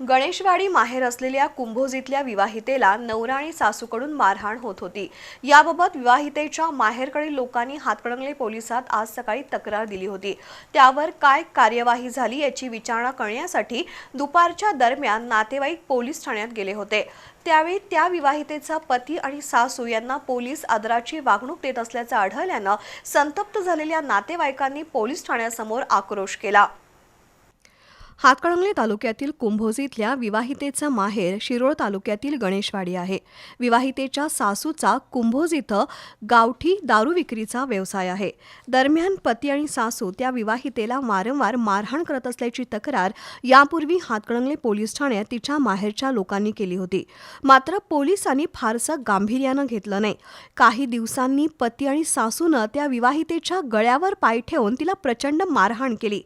गणेशवाडी माहेर असलेल्या कुंभोजीतल्या विवाहितेला नवरा आणि सासूकडून मारहाण होत होती. याबाबत विवाहितेच्या माहेरकडील लोकांनी हातकणंगले पोलिसात आज सकाळी तक्रार दिली होती. त्यावर काय कार्यवाही झाली याची विचारणा करण्यासाठी दुपारच्या दरम्यान नातेवाईक पोलीस ठाण्यात गेले होते. त्यावेळी त्या विवाहितेचा पती आणि सासू यांना पोलीस आदराची वागणूक देत असल्याचं आढळल्यानं संतप्त झालेल्या नातेवाईकांनी पोलीस ठाण्यासमोर आक्रोश केला. हातकणंगले तालुक्यातील कुंभोजी इथल्या विवाहितेचं माहेर शिरोळ तालुक्यातील गणेशवाडी आहे. विवाहितेच्या सासूचा कुंभोज इथं गावठी दारू विक्रीचा व्यवसाय आहे. दरम्यान पती आणि सासू त्या विवाहितेला वारंवार मारहाण करत असल्याची तक्रार यापूर्वी हातकणंगले पोलीस ठाण्यात तिच्या माहेरच्या लोकांनी केली होती. मात्र पोलिसांनी फारसं गांभीर्यानं घेतलं नाही. काही दिवसांनी पती आणि सासूनं त्या विवाहितेच्या गळ्यावर पाय ठेवून तिला प्रचंड मारहाण केली.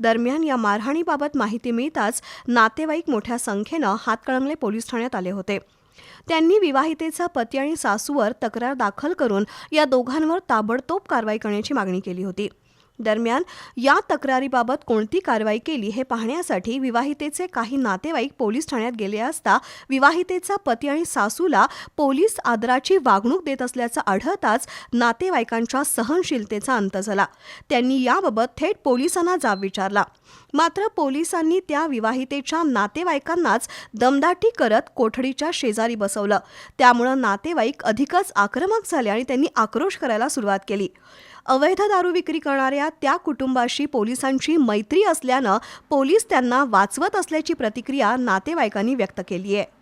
दरम्यान या मारहाणीबाबत माहिती मिळताच नातेवाईक मोठ्या संख्येनं हातकणंगले पोलीस ठाण्यात आले होते. त्यांनी विवाहितेचा पती आणि सासूवर तक्रार दाखल करून या दोघांवर ताबडतोब कारवाई करण्याची मागणी केली होती. दरम्यान या तक्रारीबाबत कोणती कारवाई केली हे पाहण्यासाठी विवाहितेचे काही नातेवाईक पोलीस ठाण्यात गेले असता विवाहितेचा पती आणि सासूला पोलीस आदराची वागणूक देत असल्याचं आढळताच नातेवाईकांच्या सहनशीलतेचा अंत झाला. त्यांनी याबाबत थेट पोलिसांना जाब विचारला. मात्र पोलिसांनी त्या विवाहितेच्या नातेवाईकांनाच दमदाटी करत कोठडीच्या शेजारी बसवलं. त्यामुळं नातेवाईक अधिकच आक्रमक झाले आणि त्यांनी आक्रोश करायला सुरुवात केली. अवैध दारू विक्री करणाऱ्या त्या कुटुंबाशी पोलिसांची मैत्री असल्यानं पोलीस त्यांना वाचवत असल्याची प्रतिक्रिया नातेवाईकांनी व्यक्त केली आहे